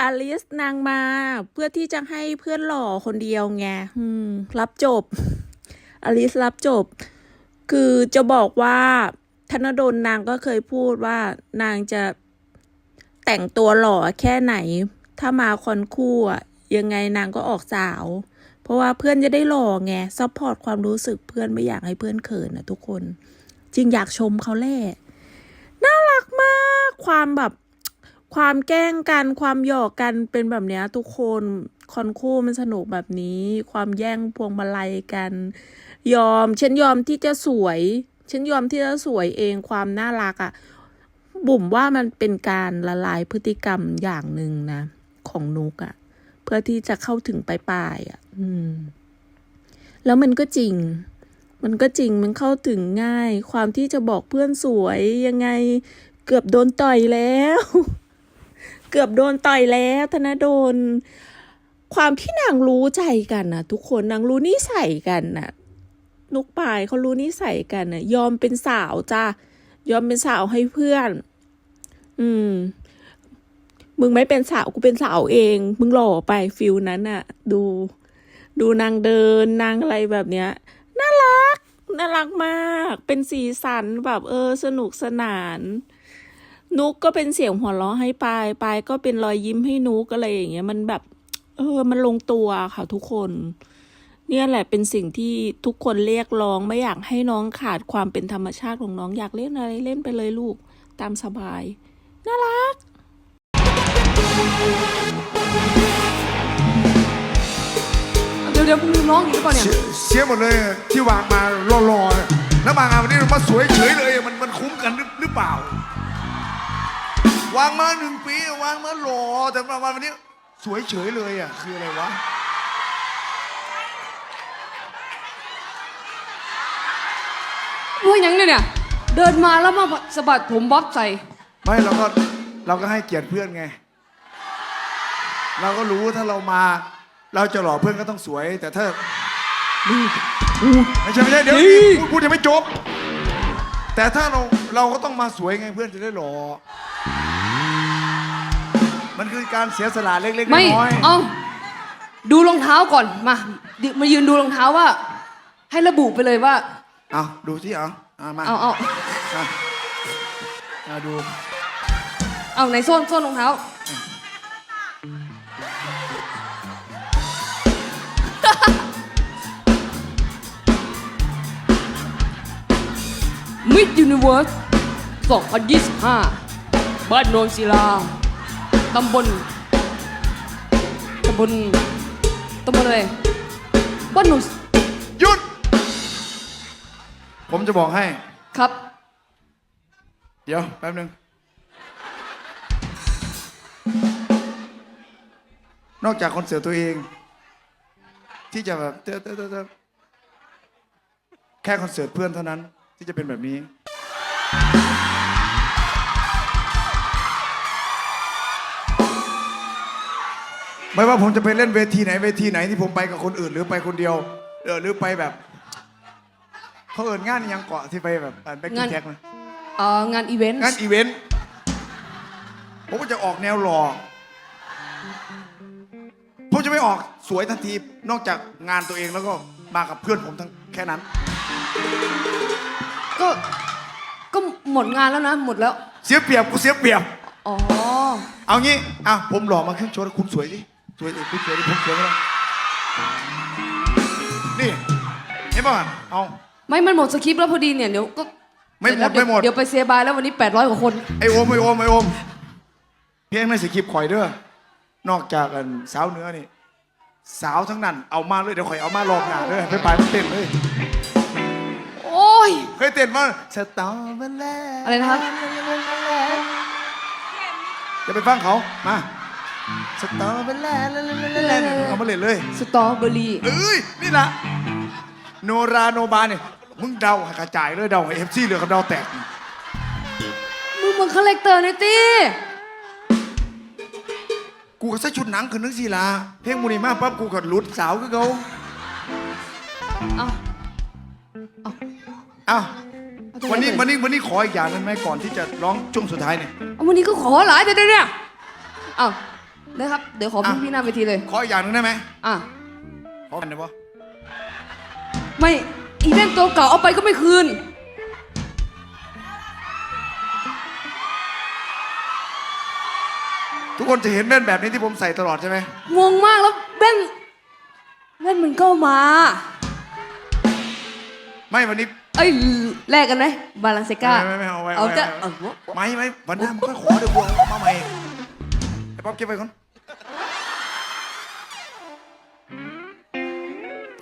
อลิสนางมาเพื่อที่จะให้เพื่อนหล่อคนเดียวไงรับจบ อลิสรับจบ คือจะบอกว่าธนดลนางก็เคยพูดว่านางจะแต่งตัวหล่อแค่ไหน ถ้ามาคอนคู่อะยังไงนางก็ออกสาว เพราะว่าเพื่อนจะได้หล่อไงซัพพอร์ตความรู้สึกเพื่อนไม่อยากให้เพื่อนเขินนะทุกคน จริงอยากชมเขาแหละน่ารักมาก ความแบบ ความแกล้งกันความหยอกกันเป็นแบบเนี้ยทุกคนคอนคู่มันสนุกแบบนี้ ความแย่งพวงมาลัยกัน ยอมฉันยอมที่จะสวยฉันยอมที่จะสวยเองความน่ารักอะ่ะ บุ๋มว่ามันเป็นการละลายพฤติกรรมอย่างหนึ่งนะ ของนุกอะ่ะ เพื่อที่จะเข้าถึงปลายๆอะ่ะ อืม แล้วมันก็จริง มันก็จริงมันเข้าถึงง่าย ความที่จะบอกเพื่อนสวยยังไง เกือบโดนต่อยแล้ว เกือบโดนต่อยแล้วธนดลความที่นางรู้ใจกันนะทุกคนนางรู้นิสัยกันน่ะนุกปายเขารู้นิสัยกันน่ะยอมเป็นสาวจ้ายอมเป็นสาวให้เพื่อน อืม มึงไม่เป็นสาวกูเป็นสาวเอง มึงหล่อไปฟิลนั้นน่ะดู ดูนางเดินนางอะไรแบบเนี้ยน่ารักน่ารักมาก เป็นสีสันแบบเออ สนุกสนาน นุกก็เป็นเสียงหัวเราะให้ปายปายก็เป็นรอยยิ้มให้นุกอะไรอย่างเงี้ย มันแบบ เออ มันลงตัวค่ะทุกคน เนี่ยแหละเป็นสิ่งที่ทุกคนเรียกร้องไม่อยากให้น้องขาดความเป็นธรรมชาติของน้องอยากเล่นอะไรเล่นไปเลยลูกตามสบาย น่ารัก เดี๋ยวเดี๋ยวมึงร้องอีกหรือเปล่าเนี่ย เสียเสียหมดเลยที่วางมารอๆเนี่ยแล้วมางานวันนี้มาสวยเฉยเลยมันมันคุ้มกันหรือหรือเปล่า วางมาหนึ่งปี วางมารอแต่มาวันนี้ สวยเฉยเลยอะคืออะไรวะ ว่ายังเนี่ยเนี่ย เดินมาแล้วมาสะบัดผมบ๊อบใส่ ไม่เราก็เราก็ให้เกียรติเพื่อนไง เราก็รู้ถ้าเรามา เราจะหล่อเพื่อนก็ต้องสวย แต่ถ้าไม่ใช่ไม่ใช่เดี๋ยวนี่ พูดพูดยังไม่จบ แต่ถ้าเราเราก็ต้องมาสวยไงเพื่อนจะได้หล่อ มันคือการเสียสละเล็กๆไม่น้อยๆเอาดูรองเท้าก่อนมาดิมายืนดูรองเท้าว่า ให้ระบุไปเลยว่าเอาดูสิเอาเอามาเอาเอาอะมาดูเอาในโซนโซนรองเท้า มิดยูนิเวิร์ส2025 บ้านโนนศิลา ตำบลตำบลตำบลอะไรบ้านโนนหยุด ผมจะบอกให้ ครับ เดี๋ยว แป๊บนึง นอกจากคอนเสิร์ตตัวเอง ที่จะแบบเตอะเตอะเตอะเตอะแค่คอนเสิร์ตเพื่อนเท่านั้นที่จะเป็นแบบนี้ ไม่ว่าผมจะไปเล่นเวทีไหนเวทีไหนที่ผมไปกับคนอื่นหรือไปคนเดียวเออหรือไปแบบเขาเอินงานอิหยังเกาะที่ไปแบบแบ็คกิ้งานงแท็กนะเอ่องานอีเวนต์งานอีเวนต์ผมก็จะออกแนวหล่อผมจะไม่ออกสวยทันทีนอกจากงานตัวเองแล้วก็มากับเพื่อนผมทั้งแค่นั้น ก็ ก็หมดงานแล้วนะ หมดแล้ว เสียเปรียบกูเสียเปรียบ อ๋อ เอางี้อะผมหล่อมาครึ่งโชว์แล้วคุณสวยดิ สวยดิคุณสวยดิผมสวยไหมล่ะนี่เห็นป่ะเอาไม่มันหมดสคริปต์แล้วพอดีเนี่ยเดี๋ยวก็ไม่หมดเสร็จแล้วไม่หมดเดี๋ยวไปเสียบายแล้ววันนี้ 800กว่าคน ไอโอมไอโอมไอโอมเพลงในสคริปต์ข่อยเด้อนอกจากอันสาวเหนื้อนี่ สาวทั้งนั้นเอามาเลยเดี๋ยวข่อยเอามารอบหน้าเลยไปไปมันเต้นเลยโอ้ยเคยเต้นมาสตอเบอร์แลอะไรนะครับจะไปฟังเขามา สตอเบอร์แลเอามาเล่นเลย สตรอเบอรี่เอ้ย นี่ละโนราโนบาเนี่ย มึงเดาให้กระจายเลยเดาให้เอฟซีเหลือกับเดาแตก มึงมึงคาแรคเตอร์นี่ตีกูก็ใส่ชุดหนังคืนนึงสิละเพลงมูนีมาปั๊บกูก็หลุดสาวคือเขาเอาอ้าวเอาตรงวันนี้เลยวันนี้วันนี้ขออีกอย่างหนึงไหมก่อนที่จะร้องช่วงสุดท้ายเนี่ย เอาวันนี้ก็ขอหลายแต่เดี๋ยวเนี่ยเอา นะครับ เดี๋ยวขอพี่อะ พี่หน้าเวทีเลย ขออีกอย่างหนึ่งได้ไหมอะ ขอกันได้ปะไม่อีเล่นตัวเก่าเอาไปก็ไม่คืน ทุกคนจะเห็นแว่นแบบนี้ที่ผมใส่ตลอดใช่ไหมงงมากแล้วเบ้นเบ้นมันก็มา ไม่วันนี้ เอ้ยแลกกันไหมบาลังเซกาไม่ไม่ไม่เอาไว้เอาจะเอาเอาไว้ไม่ไม่วันหน้ามึงก็ขอเดี๋ยวกูเอามาใหม่ไอ้ป๊อปเก็บไว้ก่อน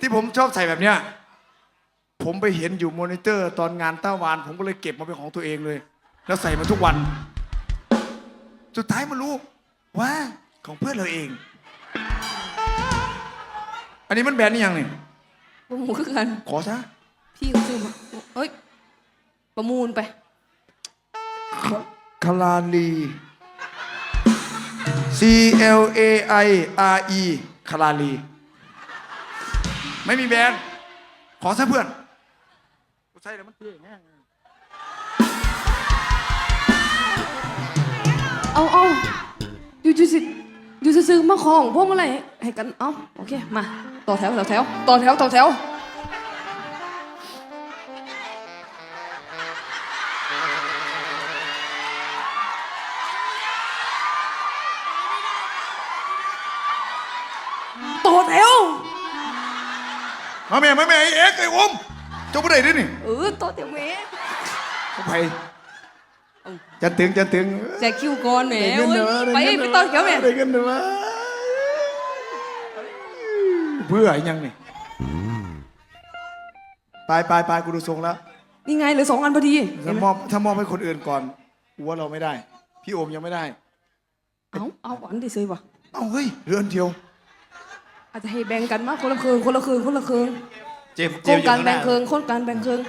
ที่ผมชอบใส่แบบเนี้ย ผมไปเห็นอยู่มอนิเตอร์ ตอนงานต้าวาน ผมก็เลยเก็บมาเป็นของตัวเองเลย แล้วใส่มาทุกวัน สุดท้ายมารู้ว่าของเพื่อนเราเอง อันนี้มันแบรนด์นี่ยังนี่ประมูลคือกัน ขอซะพี่เขาซื้อมาเฮ้ย ประมูลไป คาราลี C L A I R E คาราลี ไม่มีแบรนด์ขอซะเพื่อนกูใช่แล้วมันเท่แน่เอาเอาอยู่จุสิอยู่ซื้อๆมาของพวกอะไรให้กัน เอาโอเค มา ต่อแถว ต่อแถว ต่อแถว ต่อแถว มาแม่มาแม่ไอ้เอ็กซ์ไอ้อมเจ้าผู้ใดด้วยนี่เออต่อแถวแหม่เขาไปจะตึงจะตึงแจกคิวก่อนแหมได้เงินเว้ยเนอะไปด้เงินไปเนอะต่อแถวแหม่ได้เงินเนอะเพื่ออีกยังนี่ไปไปไปกูดูทรงแล้วนี่ไงเหลือสองอันพอดีถ้ามอบถ้ามอบให้คนอื่นก่อนอัวเราไม่ได้ พี่โอมยังไม่ได้ เอาเอาอันที่ซื้อป่ะเอ้าเฮ้ยเรือนเดียว อาจจะให้แบ่งกันมาคนละครึ่งคนละครึ่งคนละครึ่งเจมส์โคเจรมงส์อยู่การข้างหแบ่น้างครึ่งโครงการแบ่งครึ่ง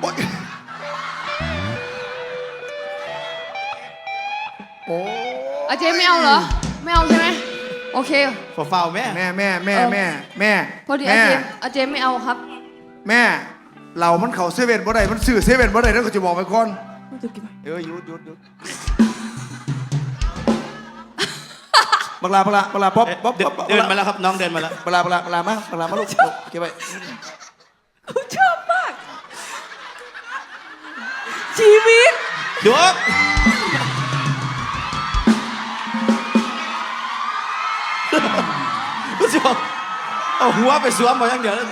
โอ๊ยโอ้อาเจไม่เอาเหรอ ไม่เอาใช่ไหมโอเคฝาเฝ้าแม่แม่แม่แม่แม่แม่พอดีอาแม่เจอาเจไม่เอาครับแม่ เรามันเขาเซเว่นบ่ได้มันซื้อเซเว่นบ่ได้แล้วก็จะบอกไปก่อนจะกินไหม เออหยุดหยุดหยุด บักลาบักลาบักลาป๊อปเอ๊ะป๊อปเดินป๊อปเดินมาแล้วครับน้องเดินมาแล้วบักลาบักลาบักลามาบักลามาลูกเก็บไว้กูชอบมาก ชีวิตดูผู้ชมเอาหัวไปสวมมาอย่างเดียวเลย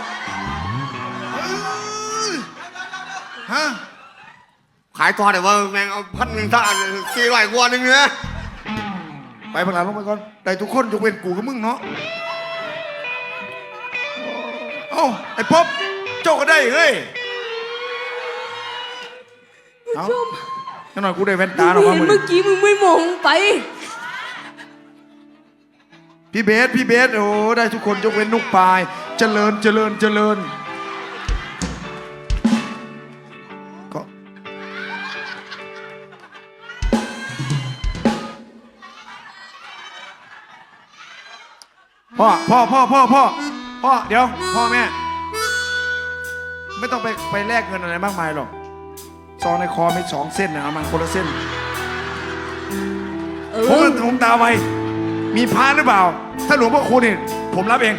ฮะขายทอดแต่ว่าแมงเอาพันหนึ่งถ้าสี่ร้อยกว่าหนึ่งเนื้อ ไปบักลาลงไปก่อนได้ทุกคนยกเว้นกูกับมึงเนาะเอ้าไอ้ป๊อปเจ้าก็ได้เฮ้ยเอาแน่นอนกูได้แว่นตาหรอกมึว่างเห็นมึงเมื่อกี้มึงไม่มองไป พี่เบสพี่เบสโอ้โหได้ทุกคนยกเว้นนุกปลาย เจริญเจริญเจริญ พ่อพ่อพ่อพ่อพ่อพ่อเดี๋ยว พ่อแม่ ไม่ต้องไปไปแลกเงินอะไรมากมายหรอกซองในคอมีสองเส้นนะเอามันคนละเส้นเอผมอผมตาไวมีพระหรือเปล่า ถ้าหลวงพ่อคุณนี่ผมรับเอง